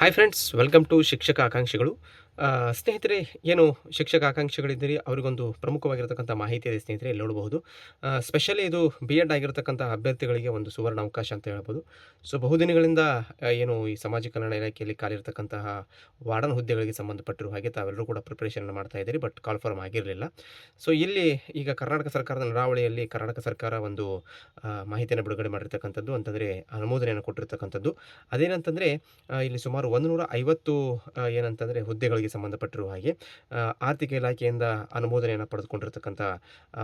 Hi friends welcome to ಶಿಕ್ಷಕ ಆಕಾಂಕ್ಷಿಗಳು. ಸ್ನೇಹಿತರೆ, ಏನು ಶಿಕ್ಷಕ ಆಕಾಂಕ್ಷಿಗಳಿದ್ದೀರಿ? ಅವರಿಗೊಂದು ಪ್ರಮುಖವಾಗಿರತಕ್ಕಂಥ ಮಾಹಿತಿ ಇದೆ ಸ್ನೇಹಿತರೆ, ಇಲ್ಲಿ ನೋಡಬಹುದು ಸ್ಪೆಷಲಿ ಇದು ಬಿ ಎಡ್ ಆಗಿರತಕ್ಕಂಥ ಅಭ್ಯರ್ಥಿಗಳಿಗೆ ಒಂದು ಸುವರ್ಣ ಅವಕಾಶ ಅಂತ ಹೇಳ್ಬೋದು. ಸೊ ಬಹುದಿನಗಳಿಂದ ಏನು ಈ ಸಮಾಜ ಕಲ್ಯಾಣ ಇಲಾಖೆಯಲ್ಲಿ ಖಾಲಿರ್ತಕ್ಕಂತಹ ವಾರ್ಡನ್ ಹುದ್ದೆಗಳಿಗೆ ಸಂಬಂಧಪಟ್ಟಿರುವ ಹಾಗೆ ತಾವೆಲ್ಲರೂ ಕೂಡ ಪ್ರಿಪ್ರೇಷನ್ ಮಾಡ್ತಾ ಇದ್ದೀರಿ ಬಟ್ ಕಾಲ್ಫಾರ್ಮ್ ಆಗಿರಲಿಲ್ಲ. ಸೊ ಇಲ್ಲಿ ಈಗ ಕರ್ನಾಟಕ ಸರ್ಕಾರದ ನಡಾವಳಿಯಲ್ಲಿ ಕರ್ನಾಟಕ ಸರ್ಕಾರ ಒಂದು ಮಾಹಿತಿಯನ್ನು ಬಿಡುಗಡೆ ಮಾಡಿರ್ತಕ್ಕಂಥದ್ದು ಅಂತಂದರೆ, ಅನುಮೋದನೆಯನ್ನು ಕೊಟ್ಟಿರ್ತಕ್ಕಂಥದ್ದು. ಅದೇನಂತಂದರೆ ಇಲ್ಲಿ ಸುಮಾರು ಒಂದು ನೂರ ಐವತ್ತು ಏನಂತಂದರೆ ಹುದ್ದೆಗಳಿಗೆ ಸಂಬಂಧಪಟ್ಟಿರುವ ಹಾಗೆ ಆರ್ಥಿಕ ಇಲಾಖೆಯಿಂದ ಅನುಮೋದನೆಯನ್ನು ಪಡೆದುಕೊಂಡಿರತಕ್ಕಂಥ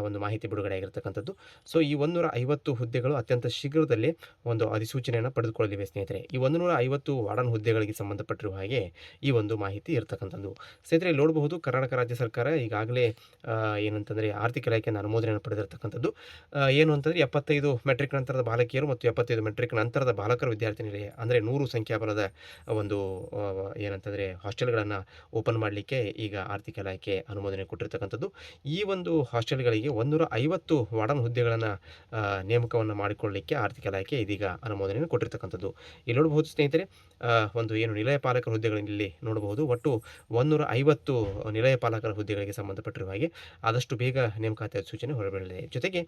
ಒಂದು ಮಾಹಿತಿ ಬಿಡುಗಡೆ ಆಗಿರ್ತಕ್ಕಂಥದ್ದು. ಸೊ ಈ ಒಂದೂರ ಐವತ್ತು ಹುದ್ದೆಗಳು ಅತ್ಯಂತ ಶೀಘ್ರದಲ್ಲಿ ಒಂದು ಅಧಿಸೂಚನೆಯನ್ನು ಪಡೆದುಕೊಳ್ಳಲಿವೆ ಸ್ನೇಹಿತರೆ. ಈ ಒಂದು ನೂರ ಐವತ್ತು ವಾರ್ಡನ್ ಹುದ್ದೆಗಳಿಗೆ ಸಂಬಂಧಪಟ್ಟಿರುವ ಹಾಗೆ ಈ ಒಂದು ಮಾಹಿತಿ ಇರತಕ್ಕಂಥದ್ದು. ಸ್ನೇಹಿತರೆ, ನೋಡಬಹುದು ಕರ್ನಾಟಕ ರಾಜ್ಯ ಸರ್ಕಾರ ಈಗಾಗಲೇ ಏನಂತಂದರೆ ಆರ್ಥಿಕ ಇಲಾಖೆಯಿಂದ ಅನುಮೋದನೆಯನ್ನು ಪಡೆದಿರತಕ್ಕಂಥದ್ದು. ಏನು ಅಂತಂದರೆ ಎಪ್ಪತ್ತೈದು ಮೆಟ್ರಿಕ್ ನಂತರದ ಬಾಲಕಿಯರು ಮತ್ತು ಎಪ್ಪತ್ತೈದು ಮೆಟ್ರಿಕ್ ನಂತರದ ಬಾಲಕರ ವಿದ್ಯಾರ್ಥಿನಿಯರಿಗೆ ನಿಲಯ ಅಂದರೆ ನೂರು ಸಂಖ್ಯಾಬಲದ ಒಂದು ಏನಂತಂದರೆ ಹಾಸ್ಟೆಲ್ಗಳನ್ನು ಓಪನ್ ಮಾಡಲಿಕ್ಕೆ ಈಗ ಆರ್ಥಿಕ ಇಲಾಖೆ ಅನುಮೋದನೆ ಕೊಟ್ಟಿರ್ತಕ್ಕಂಥದ್ದು. ಈ ಒಂದು ಹಾಸ್ಟೆಲ್ಗಳಿಗೆ ಒಂದೂರ ಐವತ್ತು ವಾರ್ಡನ್ ಹುದ್ದೆಗಳನ್ನು ನೇಮಕವನ್ನು ಮಾಡಿಕೊಳ್ಳಲಿಕ್ಕೆ ಆರ್ಥಿಕ ಇಲಾಖೆ ಇದೀಗ ಅನುಮೋದನೆಯನ್ನು ಕೊಟ್ಟಿರ್ತಕ್ಕಂಥದ್ದು. ಇಲ್ಲಿ ನೋಡಬಹುದು ಸ್ನೇಹಿತರೆ ಒಂದು ಏನು ನಿಲಯ ಪಾಲಕರ ಹುದ್ದೆಗಳಲ್ಲಿ ಇಲ್ಲಿ ನೋಡಬಹುದು. ಒಟ್ಟು ಒಂದೂರ ಐವತ್ತು ನಿಲಯ ಪಾಲಕರ ಹುದ್ದೆಗಳಿಗೆ ಸಂಬಂಧಪಟ್ಟಿರುವ ಹಾಗೆ ಆದಷ್ಟು ಬೇಗ ನೇಮಕಾತಿ ಸೂಚನೆ ಹೊರಬೀಳಲಿದೆ. ಜೊತೆಗೆ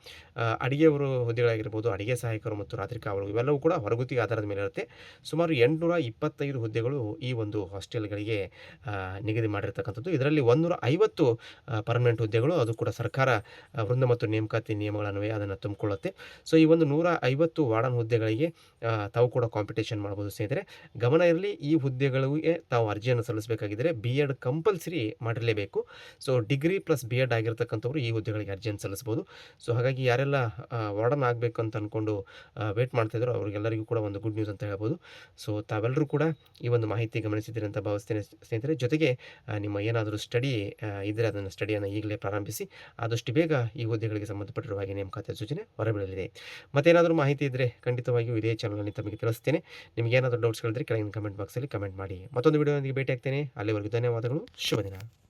ಅಡಿಗೆಯವರು ಹುದ್ದೆಗಳಾಗಿರ್ಬೋದು, ಅಡಿಗೆ ಸಹಾಯಕರು ಮತ್ತು ರಾತ್ರಿ ಕಾವಲು ಇವೆಲ್ಲವೂ ಕೂಡ ಹೊರಗುತ್ತಿಗೆ ಆಧಾರದ ಮೇಲೆ ಇರುತ್ತೆ. ಸುಮಾರು ಎಂಟುನೂರ ಇಪ್ಪತ್ತೈದು ಹುದ್ದೆಗಳು ಈ ಒಂದು ಹಾಸ್ಟೆಲ್ಗಳಿಗೆ ನಿಗದಿ ಮಾಡಿರ್ತಕ್ಕಂಥದ್ದು. ಇದರಲ್ಲಿ ಒಂದೂರ ಐವತ್ತು ಪರ್ಮನೆಂಟ್ ಹುದ್ದೆಗಳು, ಅದು ಕೂಡ ಸರ್ಕಾರ ವೃಂದ ಮತ್ತು ನೇಮಕಾತಿ ನಿಯಮಗಳನ್ವಯ ಅದನ್ನು ತುಂಬಿಕೊಳ್ಳುತ್ತೆ. ಸೊ ಈ ಒಂದು ನೂರ ಐವತ್ತು ವಾರ್ಡನ್ ಹುದ್ದೆಗಳಿಗೆ ತಾವು ಕೂಡ ಕಾಂಪಿಟೇಷನ್ ಮಾಡ್ಬೋದು ಸ್ನೇಹಿತರೆ. ಗಮನ ಇರಲಿ, ಈ ಹುದ್ದೆಗಳಿಗೆ ತಾವು ಅರ್ಜಿಯನ್ನು ಸಲ್ಲಿಸಬೇಕಾಗಿದ್ದರೆ B Ed compulsory ಮಾಡಿರಲೇಬೇಕು. So degree plus B Ed ಆಗಿರ್ತಕ್ಕಂಥವ್ರು ಈ ಹುದ್ದೆಗಳಿಗೆ ಅರ್ಜಿಯನ್ನು ಸಲ್ಲಿಸ್ಬೋದು ಸೊ ಹಾಗಾಗಿ ಯಾರೆಲ್ಲ ವಾರ್ಡನ್ ಆಗಬೇಕು ಅಂತ ಅಂದ್ಕೊಂಡು ವೇಟ್ ಮಾಡ್ತಾಯಿದ್ರು ಅವ್ರಿಗೆಲ್ಲರಿಗೂ ಕೂಡ ಒಂದು ಗುಡ್ ನ್ಯೂಸ್ ಅಂತ ಹೇಳ್ಬೋದು. ಸೊ ತಾವೆಲ್ಲರೂ ಕೂಡ ಈ ಒಂದು ಮಾಹಿತಿ ಗಮನಿಸಿದ್ದೀರಿ ಅಂತ ಭಾವಿಸ್ತೇನೆ ಸ್ನೇಹಿತರೆ. ಜೊತೆಗೆ ಆ, ನಿಮ್ಮ ಏನಾದರೂ ಸ್ಟಡಿ ಇದ್ದರೆ ಅದನ್ನು ಸ್ಟಡಿಯನ್ನು ಈಗಲೇ ಪ್ರಾರಂಭಿಸಿ ಆದಷ್ಟು ಬೇಗ ಈ ಹುದ್ದೆಗಳಿಗೆ ಸಂಬಂಧಪಟ್ಟಿರುವ ಹಾಗೆ ನೇಮಕಾತಿ ಸೂಚನೆ ಹೊರಬೀಳಲಿದೆ. ಮತ್ತೇನಾದರೂ ಮಾಹಿತಿ ಇದ್ದರೆ ಖಂಡಿತವಾಗಿಯೂ ಇದೇ ಚಾನಲ್ನಲ್ಲಿ ತಮಗೆ ತಿಳಿಸ್ತೇನೆ. ನಿಮಗೆ ಏನಾದರೂ ಡೌಟ್ಸ್ಗಳಿದ್ದರೆ ಕೆಳಗಿನ ಕಮೆಂಟ್ ಬಾಕ್ಸಲ್ಲಿ ಕಮೆಂಟ್ ಮಾಡಿ. ಮತ್ತೊಂದು ವಿಡಿಯೋದೊಂದಿಗೆ ಭೇಟಿ ಆಗ್ತೇನೆ ಅಲ್ಲಿವರೆಗೂ ಧನ್ಯವಾದಗಳು. ಶುಭ ದಿನ.